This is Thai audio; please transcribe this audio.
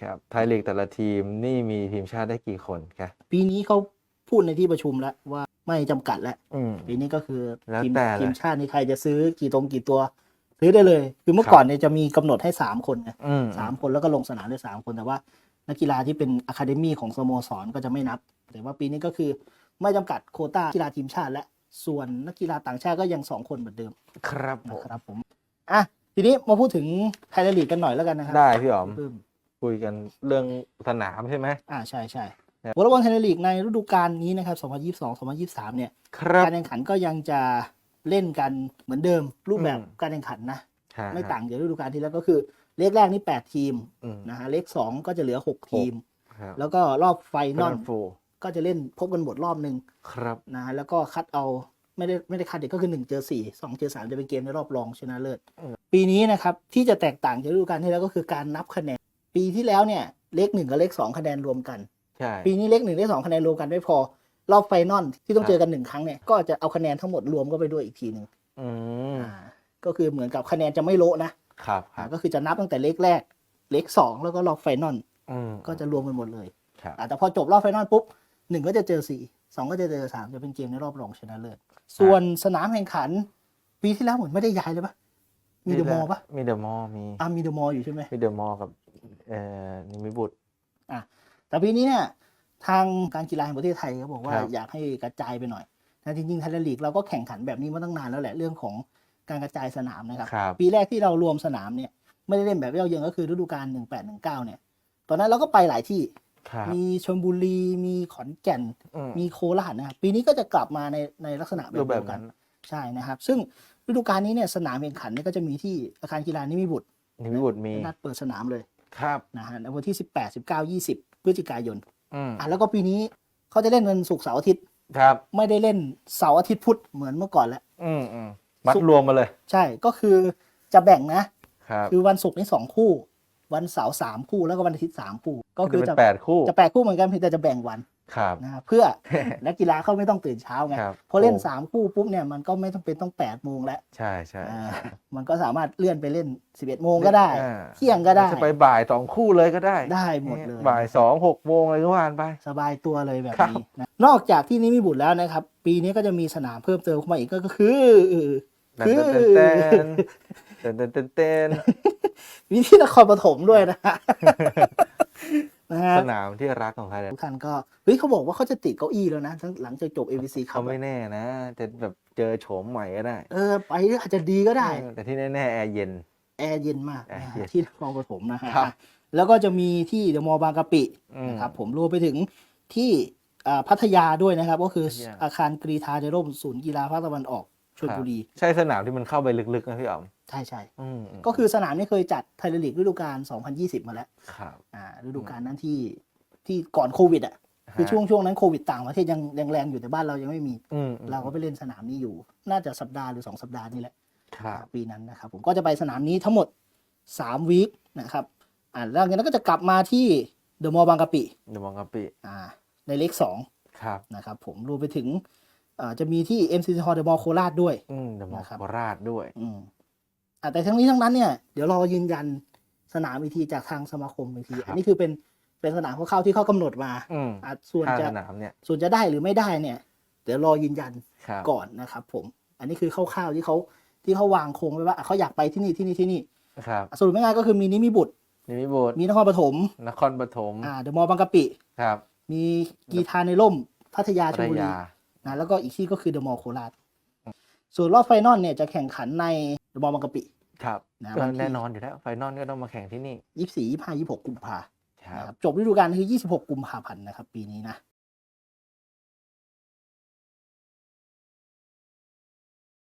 ครับไทยลีกแต่ละทีมนี่มีทีมชาติได้กี่คนครับปีนี้เขาพูดในที่ประชุมแล้วว่าไม่จำกัดแล้ว อืม ปีนี้ก็คือแล้วทีมแต่เลย ทีมชาตินี่ใครจะซื้อกี่ตรงกี่ตัว ซื้อได้เลย คือเมื่อครับก่อนเนี่ยจะมีกำหนดให้สามคนไงอืมสามคนแล้วก็ลงสนามได้สามคนแต่ว่านักกีฬาที่เป็นอะคาเดมี่ของสโมสรก็จะไม่นับ แต่ว่าปีนี้ก็คือไม่จำกัดโควต้ากีฬาทีมชาติ และส่วนนักกีฬาต่างชาติก็ยังสองคนเหมือนเดิมครับผนะมครับผมอะทีนี้มาพูดถึงไทยลีกกันหน่อยแล้วกันนะครัได้พี่อ๋อม เพิ่ม คุยกันเรื่องสนามใช่ไหมอ่าใช่ใช่ครับวอลเลย์บอลไทยลีกในฤดูกาลนี้นะครับ 2022-2023 เนี่ยครับการแข่งขันก็ยังจะเล่นกันเหมือนเดิมรูปแบบอืมการแข่งขันนะฮะไม่ต่างจากฤดูกาลที่แล้วก็คือเลขแรกนี่ 8 ทีมอืมนะฮะเลข2ก็จะเหลือ 6 ทีมครับแล้วก็รอบไฟนอลโฟก็จะเล่นพบกันหมดรอบหนึ่งครับนะฮะแล้วก็คัดเอาไม่ได้ไม่ได้คัดเด็กก็คือ1เจอ4 2เจอ3จะเป็นเกมในรอบรองชนะเลิศอืมปีนี้นะครับที่จะแตกต่างจากฤดูกาลที่แล้วก็คือการนับคะแนน ปีที่แล้วเนี่ยเลขหนึ่งกับเลขสองคะแนนรวมกัน ใช่ปีนี้เลขหนึ่งเลขสองคะแนนรวมกันไม่พอ รอบไฟนอลที่ต้องครับเจอกันหนึ่งครั้งเนี่ยก็จะเอาคะแนนทั้งหมดรวมก็ไปด้วยอีกทีหนึ่งอืมอ่าก็คือเหมือนกับคะแนนจะไม่โละนะครับครัอ่าบก็คือจะนับตั้งแต่เลขแรก เลขสองแล้วก็รอบไฟนอลอืม ก็จะรวมกันหมดเลยครับ อ่าแต่พอจบรอบไฟนอลปุ๊บหนึ่งก็จะเจอสี่สองก็จะเจอสามจะเป็นเกมในรอบรองชนะเลิศส่วนสนามแข่งขัน ปีที่แล้วเหมือนไม่ได้ย้ายเลยปะมีเดอะมอลล์ปะมีเดอะมอลล์มี อ่ามีเดอะมอลล์อยู่ใช่ไหม มีเดอะมอลล์กับ เอ่อนิมิบุตรแต่ปีนี้เนี่ยทางการกีฬาแห่งประเทศไทยเขาบอกว่าครับ อยากให้กระจายไปหน่อยนะจริงๆไทยลีกเราก็แข่งขันแบบนี้มาตั้งนานแล้วแหละเรื่องของการกระจายสนามนะครับ ครับ ปีแรกที่เรารวมสนามเนี่ยไม่ได้เล่นแบบเย่าเยือนก็คือฤดูกาล 18 19 เนี่ย ตอนนั้นเราก็ไปหลายที่ ครับมีชลบุรี มีขอนแก่น อืมมีโคราชนะครับ ปีนี้ก็จะกลับมาในในลักษณะแบรูบปแบเดีบยวกันั้นน ใช่นะครับ ซึ่งฤดูกาลนี้เนี่ยสนามแข่งขันเนี่ยก็จะมีที่อาคารกีฬานิมิบุตรนิมิบุตรมีนัดเปิดสนามเลย ครับนะฮะในวันที่18 19 20พฤศจิกายนอืมอะแล้วก็ปีนี้เขาจะเล่นวันศุกร์เสาร์อาทิตย์ ครับ ไม่ได้เล่นเสาร์อาทิตย์พุธเหมือนเมื่อก่อนแล้ว อืมอืมมัดรวมมาเลยใช่ก็คือจะแบ่งนะ ครับคือวันศุกร์นี่สองคู่ วันเสาร์สามคู่แล้วก็วันอาทิตย์สามคู่ ก็คือจะจะเป็นแปดคู่จะแปดคู่เหมือนกันเพียงแต่จะแบ่งวัน ครับนะครับเพื่อนักกีฬาเขาไม่ต้องตื่นเช้าไงครับพอเล่นโอ้สามคู่ปุ๊บเนี่ยมันก็ไม่ต้องเป็นต้องแปดโมงแล้วใช่ใช่อ่ามันก็สามารถเลื่อนไปเล่นสิบเอ็ดโมงก็ได้อ่าเที่ยงก็ได้จะไปบ่ายสองคู่เลยก็ได้ได้หมดเลยบ่ายสองหกโมงอะไรก็ว่านไป สบายตัวเลยแบบครับนี้นะนอกจากที่นี้มีบุตรแล้วนะครับ ปีนี้ก็จะมีสนามเพิ่มเติมเข้ามาอีกก็คือเต้คืนอเต้นเต้นเต้นเต้นเต้นมีที่นครปฐมด้วยนะฮะ นะฮะสนามที่รักของไทยเนี่ยทุกท่านก็เฮ้ยเขาบอกว่าเขาจะติดเก้าอี้แล้วนะทั้งหลังจากจบ ABC ครัเขาบไม่แน่นะ จะแบบเจอโฉมใหม่ก็ได้เออไปอาจจะดีก็ได้ เออแต่ที่แน่ๆแอร์เย็น แอร์เย็นมากแอร์นะเย็ฮะนที่นครปฐมนะฮะครับ แล้วก็จะมีที่เดอะมอลล์บางกะปิอืม นะครับผมรวมไปถึงที่อ่าพัทยาด้วยนะครับ ก็คือพัทยา อาคารกรีธาเดร่มศูนย์กีฬาภาคตะวันออก ชลบุรี ใช่สนามที่มันเข้าไปลึกๆนะพี่อ๋อมใช่ใช่อืมก็คือสนามนี้เคยจัดไทยลีกฤดูกาล 2020 มาแล้วครับอ่าฤดูกาลนั้นที่ที่ก่อนโควิดอะคือช่วงช่วงนั้นโควิดต่างประเทศยังยังแรงอยู่แต่บ้านเรายังไม่มีอืมเราก็ไปเล่นสนามนี้อยู่ น่าจะสัปดาห์หรือ 2 สัปดาห์นี่แหละครับปีนั้นนะครับผมก็จะไปสนามนี้ทั้งหมด3วีคนะครับอ่าแล้วจากนั้นก็จะกลับมาที่เดอะมอลล์บางกะปิเดอะมองกะปิอ่าในเลขครับ2นะครับผมรวมไปถึงอ่า จะมีที่ MCC Hall เดอะมอลล์โคราชด้วยอืมเดอะมองนะครับโคราชด้วยอืมอะแต่ทั้งนี้ทั้งนั้นเนี่ยเดี๋ยวรอยืนยันสนามอีกทีจากทางสมาคมอีกทีครับอันนี้คือเป็นเป็นสนามคร่าวๆที่เขากำหนดมาอืมอะส่วนข้างจะสนามเนี่ยส่วนจะได้หรือไม่ได้เนี่ย เดี๋ยวรอยืนยันครับก่อนนะครับ ผม อันนี้คือคร่าวๆที่เขาที่เขาวางโครงไว้ว่าอะเขาอยากไปที่นี่ที่นี่ที่นี่ครับสรุปง่ายๆก็คือมีนิมิบุตรนิมิบุตรมีนครปฐมนครปฐมอ่าเดอะมอลล์บางกะปิครับ มีกีทาในร่มพัทยาพัชลทบุรียา นะแล้วก็อีกที่ก็คือเดอะมอลล์โคราชส่วนรอบไฟนอลเนี่ยจะแข่งขันในเดอะมอลล์บางกะปิครับนะก็วันที่แน่นอนอยู่แล้วไฟนอลก็ต้องมาแข่งที่นี่ยี่สี่ยี่ห้ายี่หกกุมภาครันะบครับจบฤดูกาลคือ26กุมภาพันธ์นะครับปีนี้นะ